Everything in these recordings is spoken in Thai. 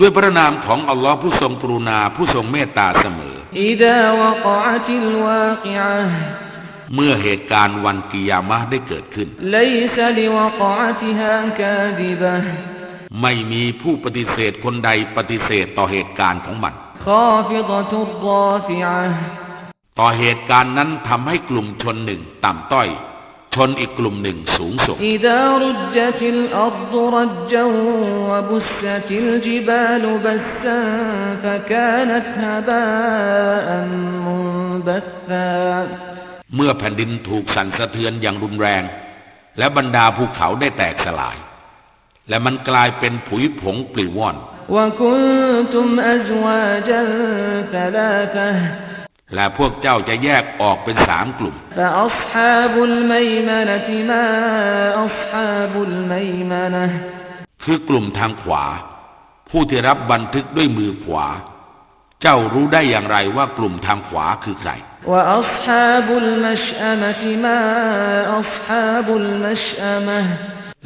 ด้วยพระนามของอัลลอฮ์ผู้ทรงกรุณาผู้ทรงเมตตาเสมอเมื่อเหตุการณ์วันกิยามะได้เกิดขึ้น ไม่มีผู้ปฏิเสธคนใดปฏิเสธต่อเหตุการณ์ของมัน ต่อเหตุการณ์นั้นทำให้กลุ่มชนหนึ่งต่ำต้อย ชนอีกกลุ่มหนึ่งสูงส่ง إذا رجت الأرض رجا وبست الجبال بسا فكانت هباء منبثا เมื่อแผ่นดินถูกสั่นสะเทือนอย่างรุนแรง และบรรดาภูเขาได้แตกสลาย และมันกลายเป็นผุยผงปลิวว่อน وكنتم أزواجا ثلاثة และพวกเจ้าจะแยกออกเป็นสามกลุ่ม คือกลุ่มทางขวา ผู้ที่รับบันทึกด้วยมือขวา เจ้ารู้ได้อย่างไรว่ากลุ่มทางขวาคือใคร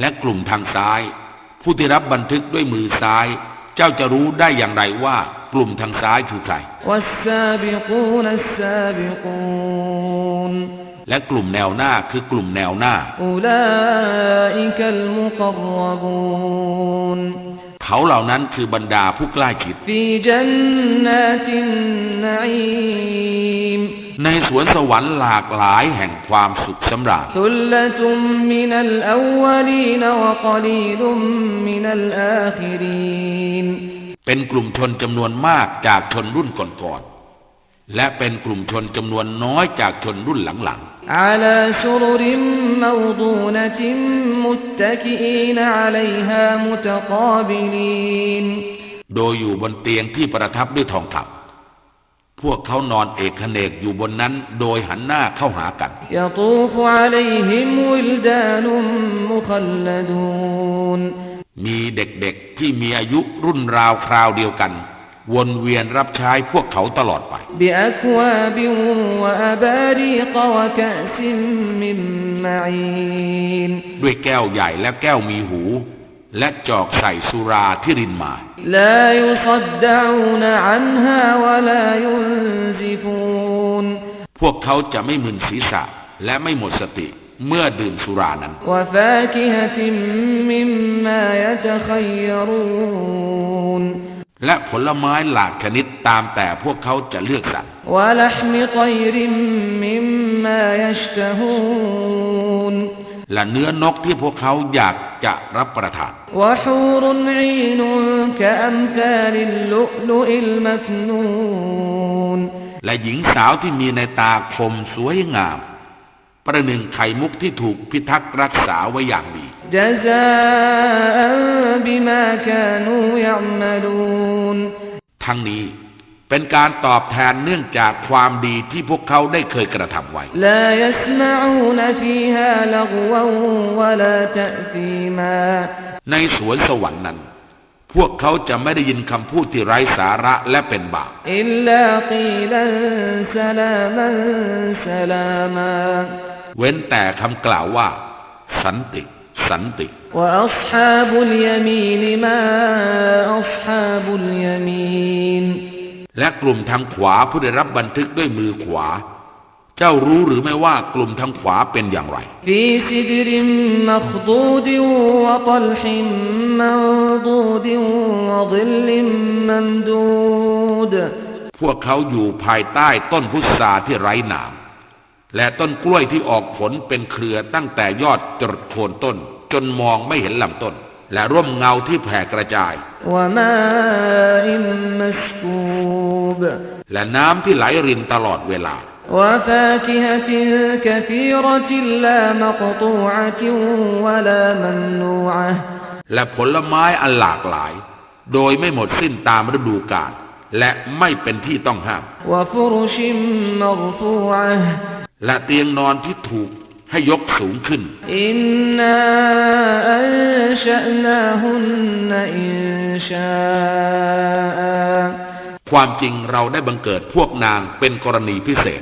และกลุ่มทางซ้าย ผู้ที่รับบันทึกด้วยมือซ้าย เจ้าจะรู้ได้อย่างไรว่า กลุ่มทางซ้ายคือใครและกลุ่มแนวหน้าคือกลุ่มแนวหน้าเขาเหล่านั้นคือบรรดาผู้ใกล้ชิดในสวนสวรรค์หลากหลายแห่งความสุขสำราญ ثلة من الأولين وقليل من الآخرين เป็นกลุ่มชนจำนวนมากจากชนรุ่นก่อนๆ และเป็นกลุ่มชนจำนวนน้อยจากชนรุ่นหลัง على سرر موضونة متكئين عليها متقابلين ๆ โดยอยู่บนเตียงที่ประทับด้วยทองคำพวกเขานอนเอกเนกอยู่บนนั้นโดยหันหน้าเข้าหากัน يطوف عليهم ولدان مخلدون มี มีเด็กๆที่มีอายุรุ่นราวคราวเดียวกัน วนเวียนรับใช้พวกเขาตลอดไปด้วยแก้วใหญ่และแก้วมีหู และจอกใส่สุราที่รินมาพวกเขาจะไม่มึนศีรษะและไม่หมดสติ เมื่อดื่มสุรานั้นและผลไม้หลากชนิดตามแต่พวกเขาจะเลือกสรรและเนื้อนกที่พวกเขาอยากจะรับประทาน และหญิงสาวที่มีในตาคมสวยงาม ประหนึ่งไข่มุกที่ถูกพิทักษ์รักษาไว้อย่างดีทั้งนี้เป็นการตอบแทนเนื่องจากความดีที่พวกเขาได้เคยกระทำไว้ ในสวนสวรรค์นั้น พวกเขาจะไม่ได้ยินคำพูดที่ไร้สาระและเป็นบาปอิลลากีลันสลามันสลามา เว้นแต่คำกล่าวว่า สันติสันติและกลุ่มทางขวาผู้ได้รับบันทึกด้วยมือขวา เจ้ารู้หรือไม่ว่ากลุ่มทางขวาเป็นอย่างไรพวกเขาอยู่ภายใต้ต้นพุทราที่ไร้หนาม และต้นกล้วยที่ออกผลเป็นเครือตั้งแต่ยอดจดโคนต้น จนมองไม่เห็นลำต้น และร่วมเงาที่แผ่กระจาย และน้ำที่ไหลรินตลอดเวลา และผลไม้อันหลากหลาย โดยไม่หมดสิ้นตามฤดูกาลและไม่เป็นที่ต้องห้าม และเตียงนอนที่ถูกให้ยกสูงขึ้น อินนาอันชะนาฮุนนอินชาความจริงเราได้บังเกิดพวกนางเป็นกรณีพิเศษ